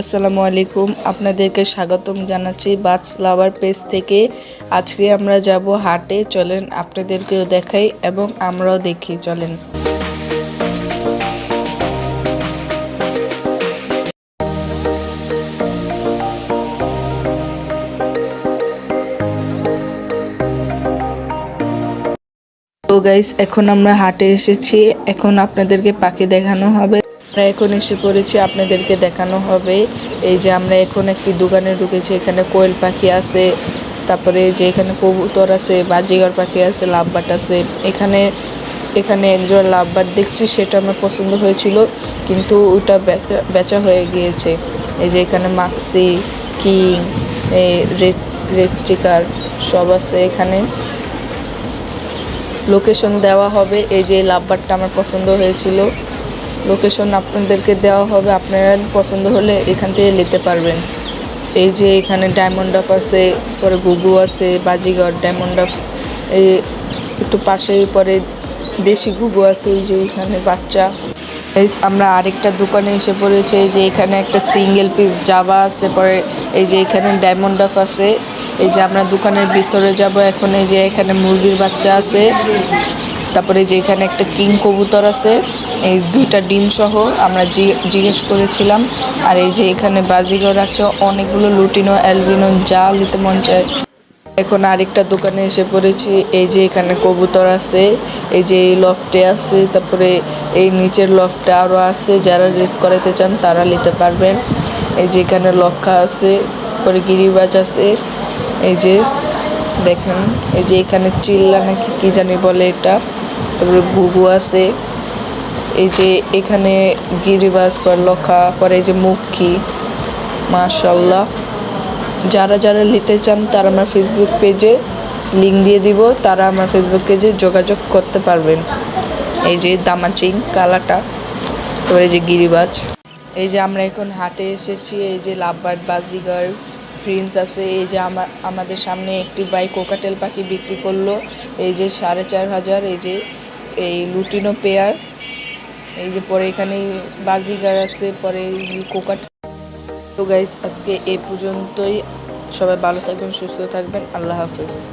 আসসালামু আলাইকুম। আপনাদেরকে স্বাগতম জানাচ্ছি বাটস লাভার পেজ থেকে। আজকে আমরা যাব হাটে, চলেন আপনাদেরকেও দেখাই এবং আমরাও দেখি, চলেন। তো গাইস এখন আমরা হাটে এসেছি। এখন আপনাদেরকে পাখি দেখানো হবে। আমরা এখন এসে পড়েছি, আপনাদেরকে দেখানো হবে। এই যে আমরা এখন একটি দোকানে ঢুকেছি, এখানে কোয়েল পাখি আছে, তারপরে যে এখানে কবুতর আছে, বাজিগর পাখি আছে লাভবাট আছে। এখানে এখানে একজন লাভবাট দেখছি, সেটা আমার পছন্দ হয়েছিল, কিন্তু ওটা বেচা- হয়ে গিয়েছে। এই যে এখানে মাক্সি, কিং এই চিকার সব আছে এখানে। লোকেশন দেওয়া হবে, এই যে লাভবারটা আমার পছন্দ হয়েছিল। লোকেশন আপনাদেরকে দেওয়া হবে। আপনারা পছন্দ হলে এখান থেকে নিতে পারবেন। এই যে এখানে ডায়মন্ড আপ আছে পরে গুগু আছে বাজিগর ডায়মন্ড এই একটু পাশেই পরে দেশি গুগু আছে ওই যে এখানে বাচ্চা। আমরা আরেকটা দোকানে এসে পড়েছি, এই যে এখানে একটা সিঙ্গেল পিস জাবা আছে, পরে এই যে এখানে ডায়মন্ড আপ আছে। এই যে আমরা দোকানের ভিতরে যাব, এখন এই যে এখানে মুরগির বাচ্চা আছে। তারপরে যে এখানে একটা কিং কবুতর আছে, এই দুইটা ডিম সহ আমরা জিজ্ঞেস করেছিলাম, আর এই যে এখানে বাজিগর আছে, অনেকগুলো লুটিনো, অ্যালবিনো, যা নিতে মন চায়। এখন আরেকটা দোকানে এসে পড়েছি, এই যে এখানে কবুতর আছে, এই যে এই লফটে আছে, তারপরে এই নিচের লফটে আরও আছে, যারা রেস করাতে চান তারা নিতে পারবেন। এই যে এখানে লক্ষা আছে পরে গিরিবাজ আছে, এই যে দেখেন, এই যে এখানে চিল্লা নাকি কি জানি বলে এটা। তারপরে ঘুঘু আছে। এই যে এখানে গিরিবাজ পর লক্ষা পরে এই যে মুখী মাশাল্লাহ যারা যারা নিতে চান তারা আমার ফেসবুক পেজে লিঙ্ক দিয়ে দিব, তারা আমার ফেসবুক পেজে যোগাযোগ করতে পারবেন। এই যে দামাচিং কালাটা, তারপরে এই যে গিরিবাজ। এই যে আমরা এখন হাটে এসেছি, এই যে লাভবার্ড বাজিগার, ফ্রিন্স আছে। এই যে আমার আমাদের সামনে একটি বাই কোকাটেল পাখি বিক্রি করল। এই যে সাড়ে চার হাজার, এই যে এই লুটিনো পেয়ার। এই যে পরে এখানে বাজিগার আছে, পরে কোকাট। তো গাইজ আজকে এ পর্যন্তই। সবাই ভালো থাকবেন, সুস্থ থাকবেন। আল্লাহ হাফেজ।